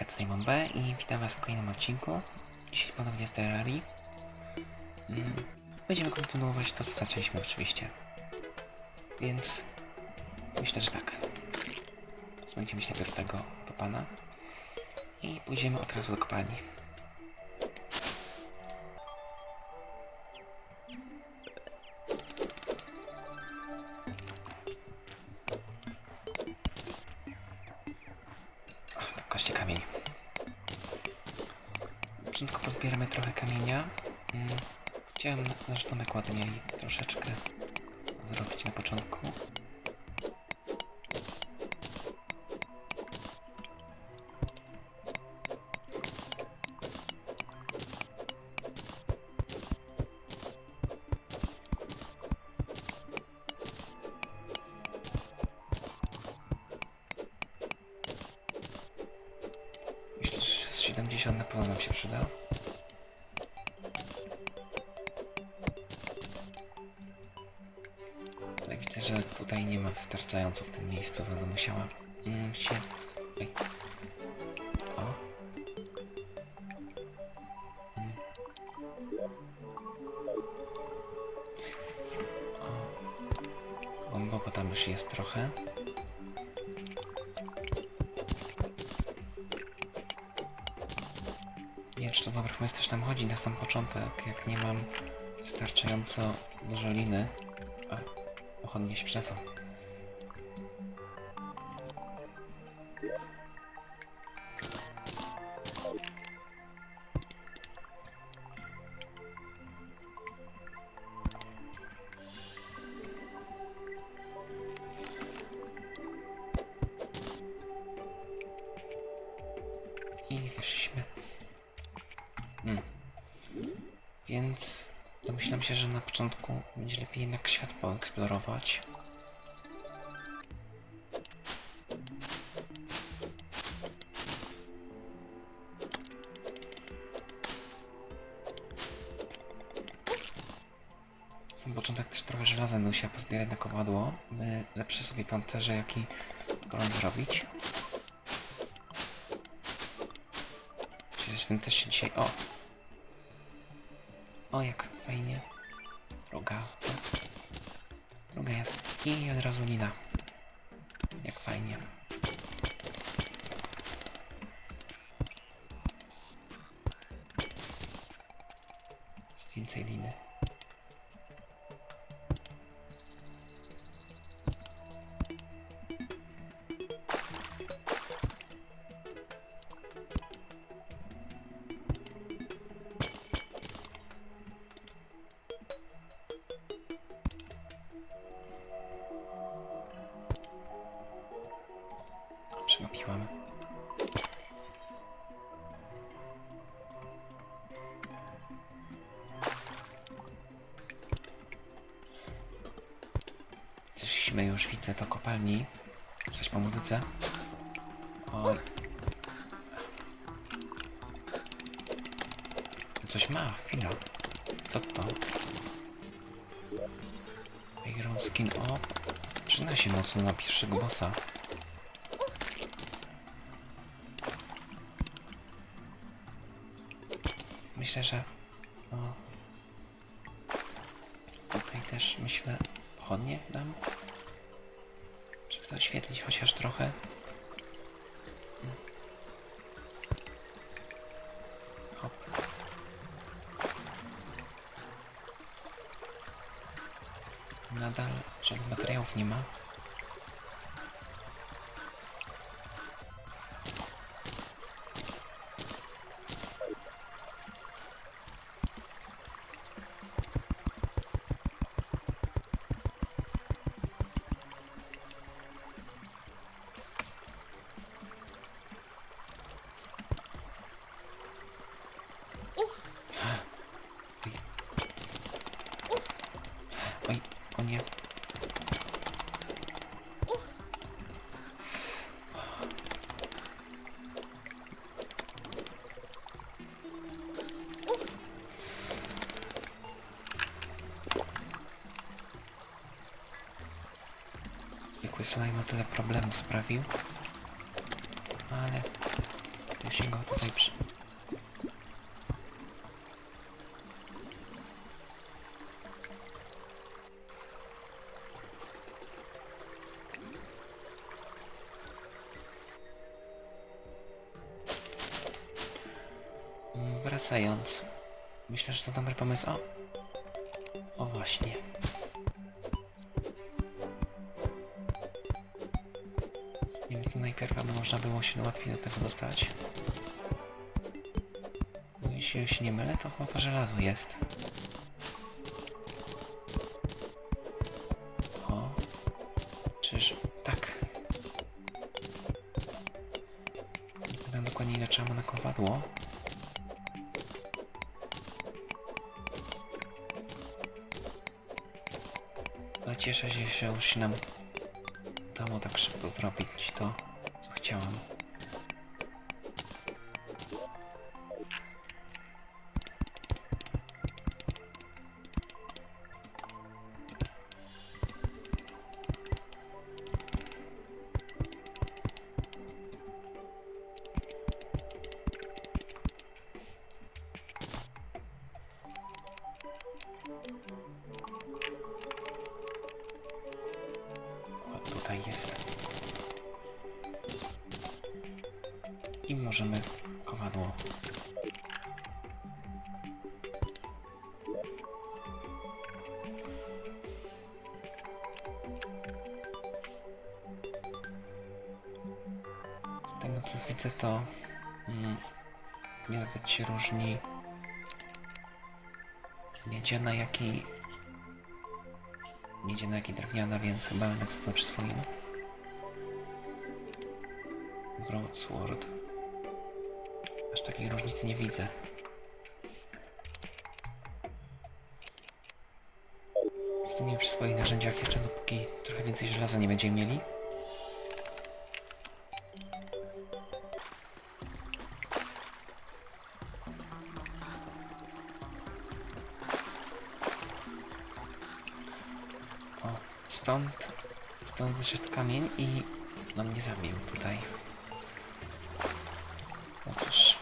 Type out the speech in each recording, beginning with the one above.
Hejka, tutaj mam B i witam was w kolejnym odcinku. Dzisiaj ponownie z Terrarii. Mm, Będziemy kontynuować to, co zaczęliśmy oczywiście. Więc myślę, że tak. Zbędziemy się najpierw tego do pana i pójdziemy od razu do kopalni. Trochę kamienia. Mm, Chciałem nasz domek ładniej troszeczkę zrobić na początku. Miejscu, będę musiała mm, się... Oj. O. Mm. O. Głęboko tam już jest trochę. Nie wiem, czy to dobry pomysł też tam chodzi na sam początek, jak nie mam wystarczająco dużo liny. A, ochotnie się. Się, że na początku będzie lepiej jednak świat poeksplorować. Sam początek też trochę żelaza będę musiała pozbierać na kowadło, by lepsze sobie pancerze, jak i broń zrobić. Przecież ten też się dzisiaj... O! O, jak fajnie. Druga. Druga jest. I od razu lina. Jak fajnie. Jest więcej liny. Już, widzę, do kopalni. Coś po muzyce. Oj. Coś ma, chwila. Co to? Iron skin, o. Przynosi mocno na pierwszego bossa. Myślę, że no, tutaj też myślę pochodnie dam, oświetlić chociaż trochę. Hop. Nadal żadnych materiałów nie ma. Oj, o nie. Zwykły slime tyle problemu sprawił. Wracając, myślę, że to dobry pomysł. O, o właśnie. Nie wiem, to najpierw aby można było się łatwiej do tego dostać. Bo jeśli się nie mylę, to chyba to żelazo jest. Cieszę się, że już nam udało tak szybko zrobić to, co chciałam. Tego co widzę to mm, się różni miedziana jak i miedziana jak i drewniana, więc chyba jednak to przyswoimy. Broadsword. Aż takiej różnicy nie widzę. Zostaniemy przy swoich narzędziach jeszcze dopóki trochę więcej żelaza nie będziemy mieli. Stąd, stąd wyszedł kamień i no mnie zabił tutaj. No cóż.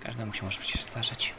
Każdemu się może przecież zdarzyć.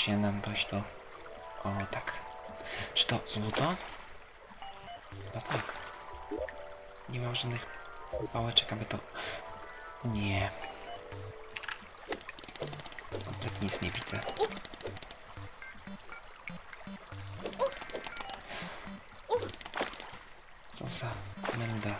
Się nam dojść do... O, tak. Czy to złoto? Chyba tak. Nie mam żadnych pałeczek, aby to... Nie. Kompletnie nic nie widzę. Co za menda.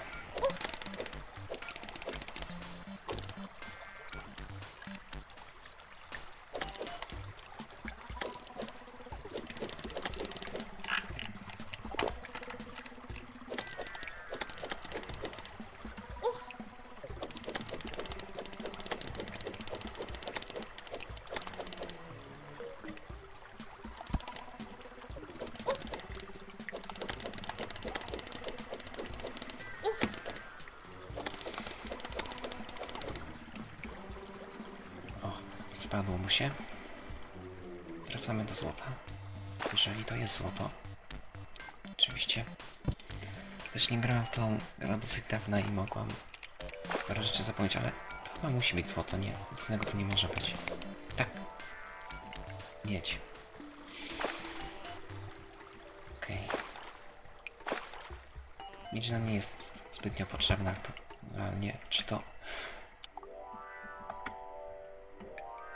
Spadło mu się. Wracamy do złota. Jeżeli to jest złoto. Oczywiście. Też nie grałem w tą grę dosyć dawno i mogłam parę rzeczy zapomnieć, ale to chyba musi być złoto, nie. Nic innego to nie może być. Tak. Miedź. Okej. Miedź nam nie jest zbytnio potrzebna, to realnie. Czy to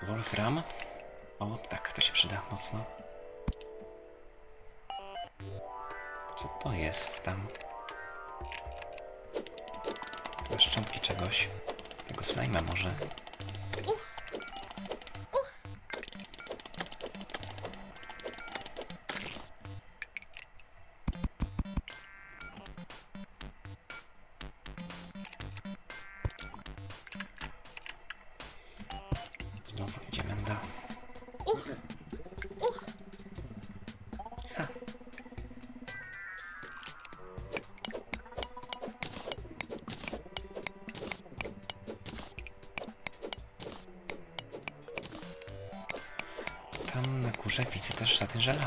Wolfram? O, tak, to się przyda mocno. Co to jest tam? Szczątki czegoś. Tego slajma może. Znowu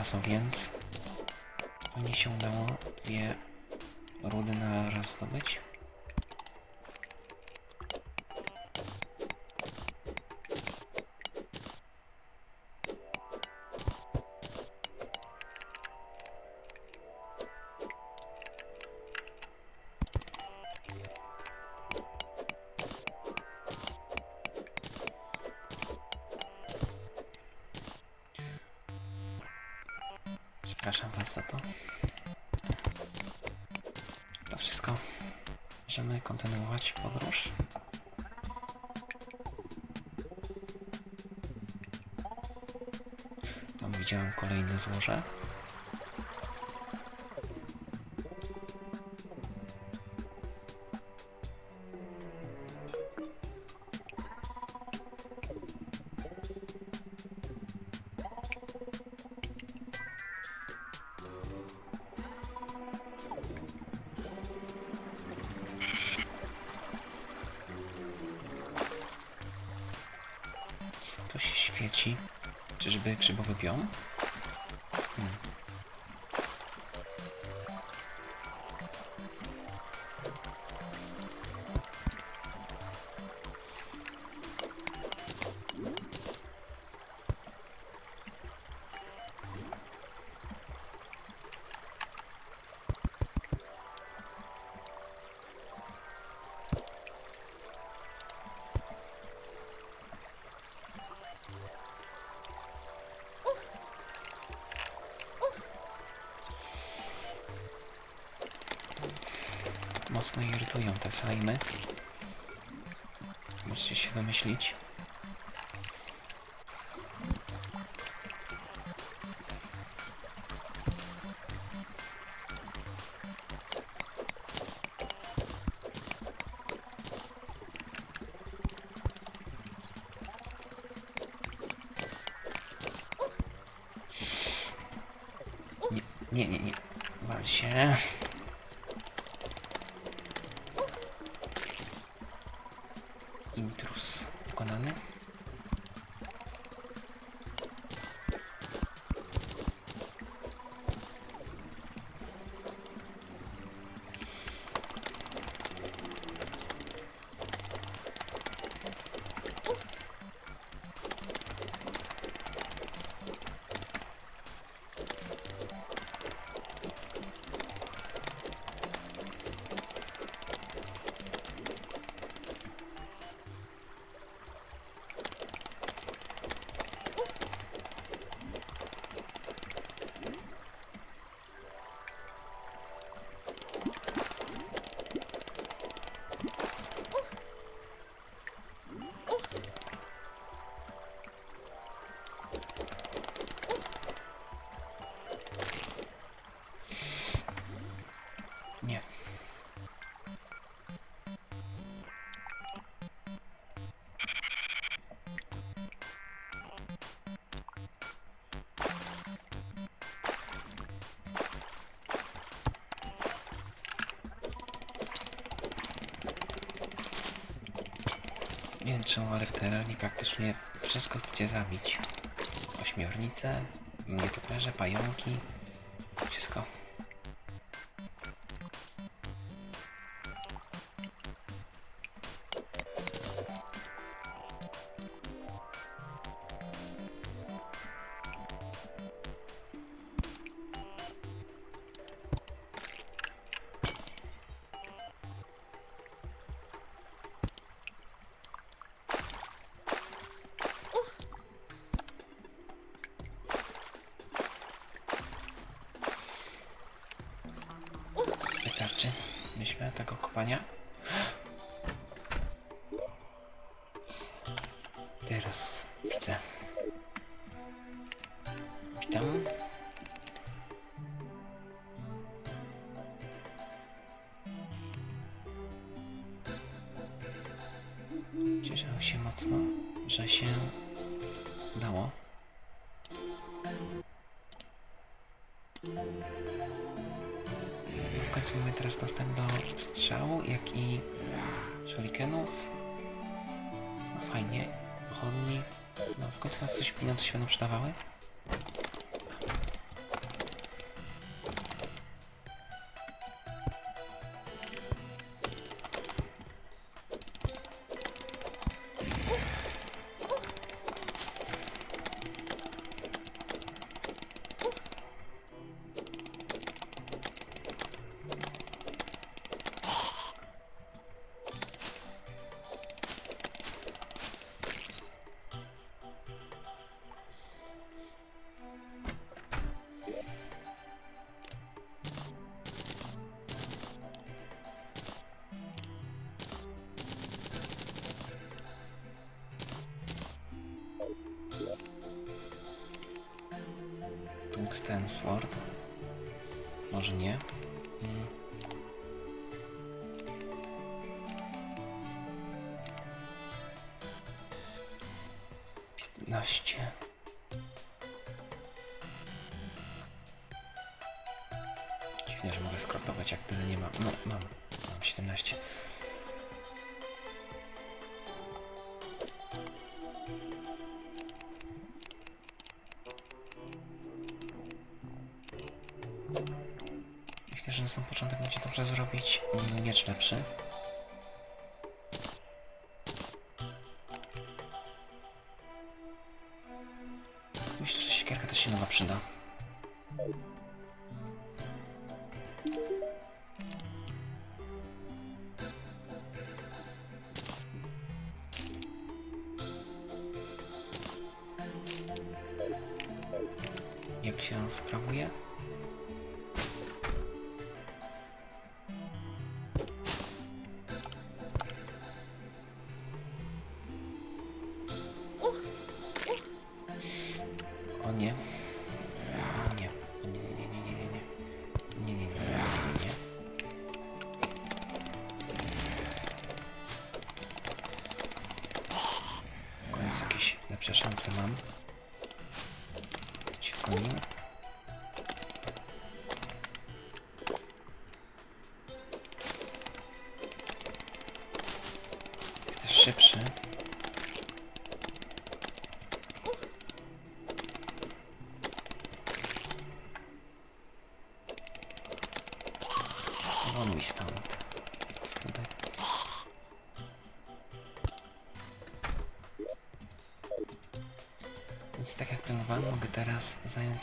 żelazo, więc fajnie się udało dwie rudy na raz zdobyć. Widziałem kolejne złoże. Możecie się domyślić. Nie, nie, nie. Wal się. Czemu, ale w terenie praktycznie wszystko chcecie zabić. Ośmiornice, nietoperze, pająki, panie. Teraz widzę. Witam. Cieszę się mocno, że się dało. Końcu mamy teraz dostęp do strzału, jak i shurikenów. No fajnie, pochodni. No w końcu na coś pieniądze się będą przydawały. 15. Myślę, że na sam początek będzie dobrze zrobić miecz lepszy.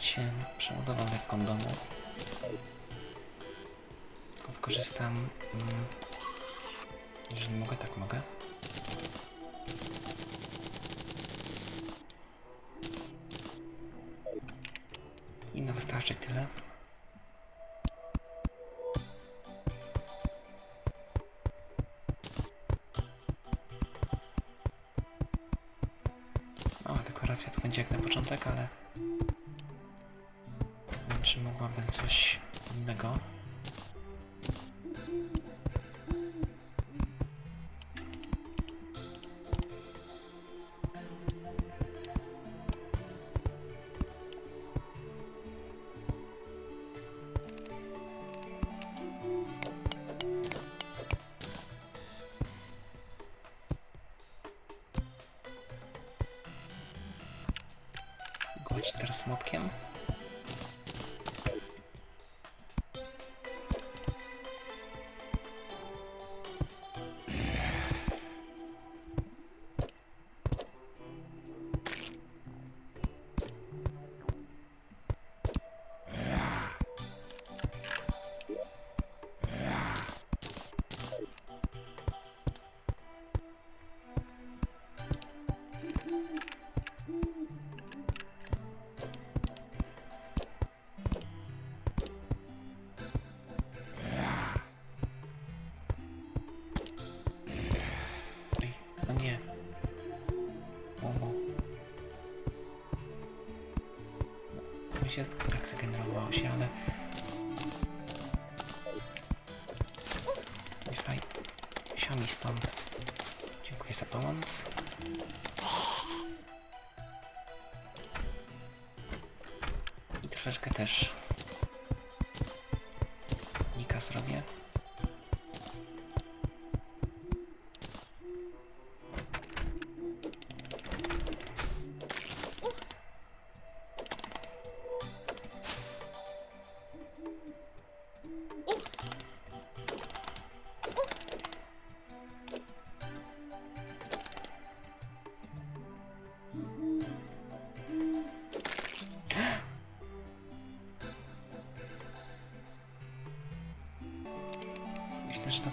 Się przebudową lekką domu. Tylko wykorzystam... Mm, jeżeli mogę, tak mogę. Powinno wystarczyć tyle. Mała dekoracja tu będzie jak na początek, ale... Czy mogłabym coś innego? Zgenerowało się, ale... Wi-Fi. Xiaomi stąd. Dziękuję za pomoc. I troszeczkę też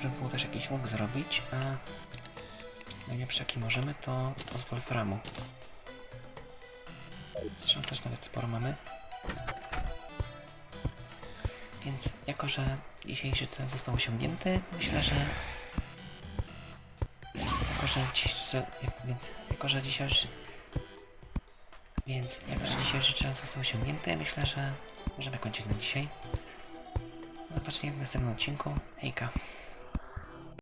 dobrze by było też jakiś łuk zrobić, a najlepszy jaki możemy to z Wolframu. Strzał też nawet sporo mamy. Więc jako, że dzisiejszy cel został osiągnięty, myślę, że jako, że dzisiejszy więc jako, że dzisiejszy więc jako, że dzisiejszy cel został osiągnięty, myślę, że możemy kończyć na dzisiaj. Do zobaczenia w następnym odcinku. Hejka.